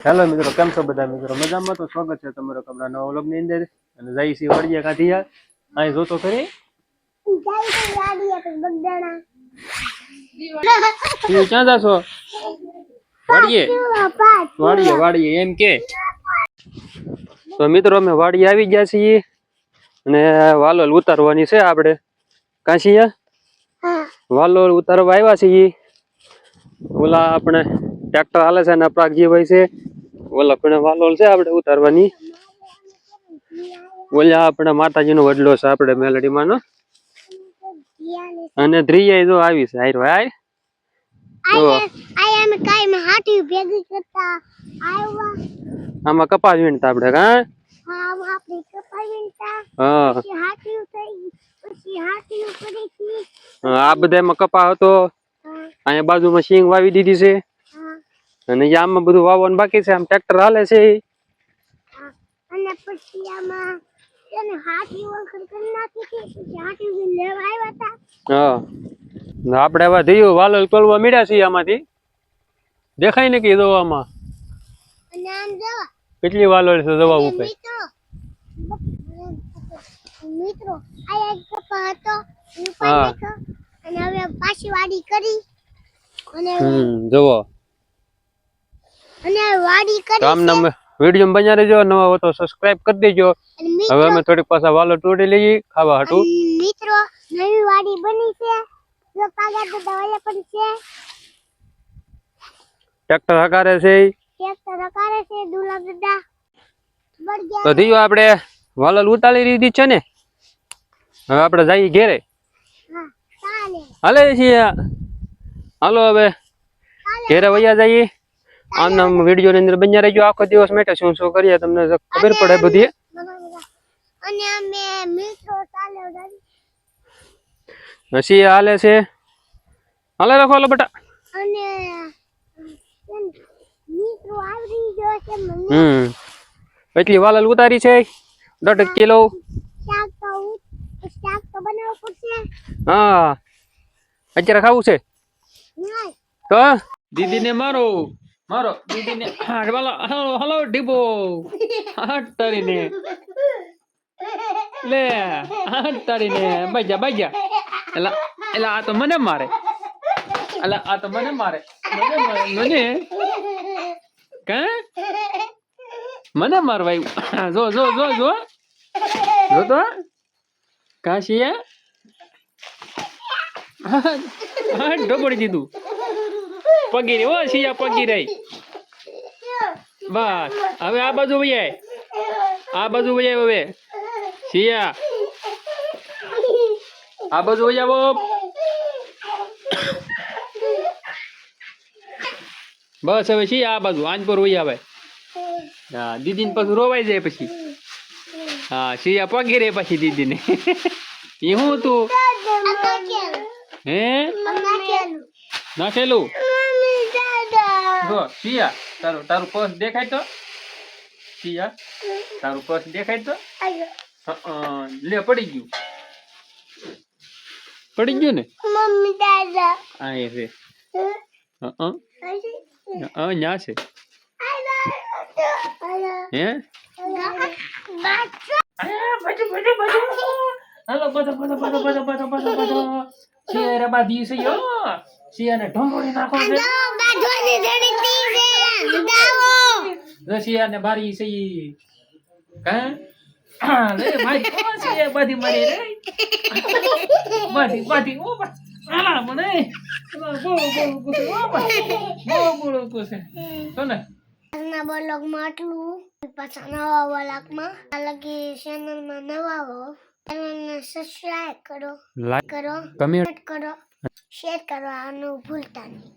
Hello મિત્રો, કેમ છો બધા મિત્રો? મજામાં તો સ્વાગત છે તમારો કપડા નવા વ્લોગની અંદર. અને જઈ સી વાડીએ કાથી અહીં જોતો ખરી? તું ક્યાં જાશો? વાડીએ? વાડીએ વાડીએ, એમ કે. તો મિત્રો, અમે વાડીએ આવી ગયા છીએ. અને વાલોલ ઉતારવાની છે આપણે. કાં વાલોલ ઉતારવા આવ્યા છીએ. ઓલા આપણે ટ્રેક્ટર હાલે છે ને પ્રાગજીભાઈ છે. ઓલા પણ વાલોલ છે આપણે ઉતારવાની. ઓલા આપણે માતાજીનો વડલો છે આપણે મેલડીમાં નો અને ધ્રિયા જો આવી છે હાર ભાઈ. આમાં કપાસ વીણતા આપડે હા હા. હા, આ બધા એમાં કપા હતો અહીંયા બાજુમાં સિંગ વાવી દીધી છે. અને અહીંયા આમાં બધું વાવવાનું બાકી છે. આમ ટ્રેક્ટર હાલે છે અને પછી આમાં એને હાથી વખત કરી નાખી છે. હાથી લેવા આવ્યા હતા. હા. આપણે હવે ધીયું વાલોલ તોલવા મળ્યા છીએ આમાંથી. દેખાય ને કે દવામાં? અને આમ જવા. કેટલી વાલોળ છે દવા ઉપર? મિત્રો આ એક કપા હતો. અને હવે પાછી વાડી કરી. અને જુઓ. અને વાડી કરી રામ નામ વીડિયો બન્યા રહેજો નવા હો તો સબસ્ક્રાઇબ કરી દેજો. હવે અમે થોડીક પાછા વાલો તોડી લઈએ ખાવા હાટું. મિત્રો નવી વાડી બની છે. જો કાગળ તો દવાયા પણ છે. ટ્રેક્ટર હકારે છે. ટ્રેક્ટર હકારે છે દુલા દાદા તો દીયો આપણે વાલોલ ઉતારી દીધી છે ને? હવે આપણે જઈએ ઘેરે. હા ચાલે. હાલે છીએ. હાલો હવે. ઘેરે વૈયા જઈએ. આમ નામ વીડિયો ની અંદર બન્યા રહેજો. આખો દિવસ માટે શું શું કરીએ તમને ખબર પડે બધી. અને અમે મિત્રો ચાલે દાદી. હાલે છે. હાલે રાખો હાલો બટા. અને મિત્રો આવડી ગયો છે મને. હમ. એટલી વાલલ ઉતારી છે. દોઢ કિલો. શાક તો શાક તો બનાવવું પડશે. હા. અત્યારે ખાવું છે? તો? દીદીને મારો. મારો દીદીને હલો હલો ડીબો હાટ તારીને લે હાટ તારીને બજા, બાજા. એલા એલા, આ તો મને મારે. એલા, આ તો મને મારે. મને મારે કા? મને મારવા જો જો જો જો. જો તો. કાશીયા હા, ઢોબળી દીધું. પગી રે ઓ શિયા પગી રહી બસ હવે આ બાજુ ભાઈ આ બાજુ ભાઈ હવે. શિયા. આ બાજુ વૈયાવો બસ હવે શિયા આ બાજુ આંજ પર વૈયા આવે. હા દીદીને પાછું રોવાઈ જાય પછી. હા શિયા પગી રે પછી દીદીને. એ હું તું? હે? નાખેલું જો પિયા તારું તારું પર્સ દેખાય તો? શિયા તારું પર્સ દેખાય તો? લે પડી ગયું. પડી ગયું ને? મમ્મી દાદા. આ એ છે હં, હં, હં, ન્યા છે. હે? હાલો બધો બધો બધો બધો બધો બધો બધો શિયારે બાધી છે યો શિયાને ઢોંગોળી નાખો છે રશિયા ને બારી છે ઈ. હા, લે ભાઈ કોણ છે? બધી મરી રે. બધી બધી ઓ આલા મને. બહુ બહુ ગુસ્સે ઓ બહુ બહુ ગુસ્સે તો ને. આજના બ્લોગમાં આટલું. પાછા નવા બ્લોગમાં. અલગી ચેનલમાં નવા હો. ચેનલને સબસ્ક્રાઇબ કરો. લાઈક કરો. કમેન્ટ કમેન્ટ કરો. શેર કરવાનું ભૂલતા નહીં.